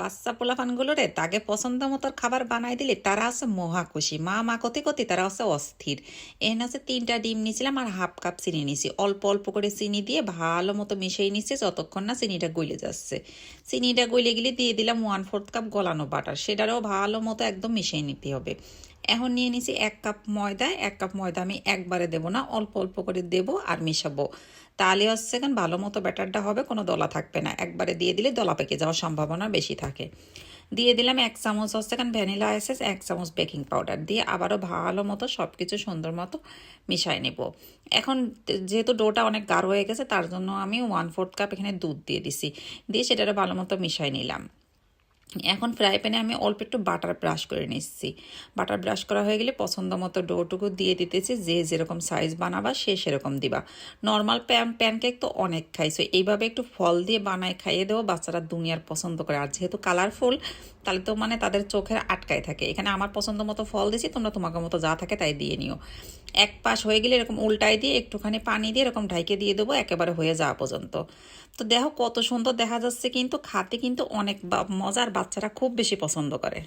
বাচ্চা পোলাপানগুলোরে তাকে পছন্দ মতো খাবার বানাই দিলে তারা আছে মহা খুশি। মা মা কতে কতে তারা আছে অস্থির। এখানে আছে তিনটা ডিম নিয়েছিলাম আর হাফ কাপ চিনি নিয়েছি অল্প অল্প করে চিনি দিয়ে ভালো মতো মিশিয়ে নিচ্ছে যতক্ষণ না চিনিটা গলে যাচ্ছে। চিনিটা গলে গেলে দিয়ে দিলাম ওয়ান ফোর্থ কাপ গলানো বাটার। সেটারও ভালো মতো একদম মিশিয়ে নিতে হবে। এখন নিয়ে নিছি এক কাপ ময়দা, এক কাপ ময়দা আমি একবারে দেবো না, অল্প অল্প করে দেবো আর মিশাবো। তাহলে হচ্ছে কেন ভালো মতো ব্যাটারটা হবে, কোনো দলা থাকবে না। একবারে দিয়ে দিলে দলা পেকে যাওয়ার সম্ভাবনা বেশি থাকে। দিয়ে দিলাম এক চামচ হচ্ছে কেন ভ্যানিলা এসেস এক চামচ বেকিং পাউডার দিয়ে আবারও ভালো মতো সব কিছু সুন্দর মতো মিশাই নেব। এখন যেহেতু ডোটা অনেক গাঢ় হয়ে গেছে, তার জন্য আমি ওয়ান ফোর্থ কাপ এখানে দুধ দিয়ে দিছি। দিয়ে সেটারে ভালো মতো মিশাই নিলাম। এখন ফ্রাই প্যানে আমি অল্প একটু বাটার ব্রাশ করে নিচ্ছি। বাটার ব্রাশ করা হয়ে গেলে পছন্দ মতো ডোটুকু দিয়ে দিতেছি, যে যেরকম সাইজ বানাবা সে সেরকম দিবা। নর্মাল প্যান প্যানকেক তো অনেক খাইছো এইভাবে একটু ফল দিয়ে বানায় খাইয়ে দেবো, বাচ্চারা দুনিয়ার পছন্দ করে। আর যেহেতু কালারফুল তাহলে তো মানে তাদের চোখের আটকায় থাকে। এখানে আমার পছন্দ মতো ফল দিছি, তোমরা তোমাকে মতো যা থাকে তাই দিয়ে নিও। এক পাশ হয়ে গেলে এরকম উল্টাই দিয়ে একটুখানি পানি দিয়ে এরকম ঢাইকে দিয়ে দেবো, একেবারে হয়ে যাওয়া পর্যন্ত। তো দেখো কত সুন্দর দেখা যাচ্ছে, কিন্তু খাতে কিন্তু অনেক মজার বাচ্চারা খুব বেশি পছন্দ করে।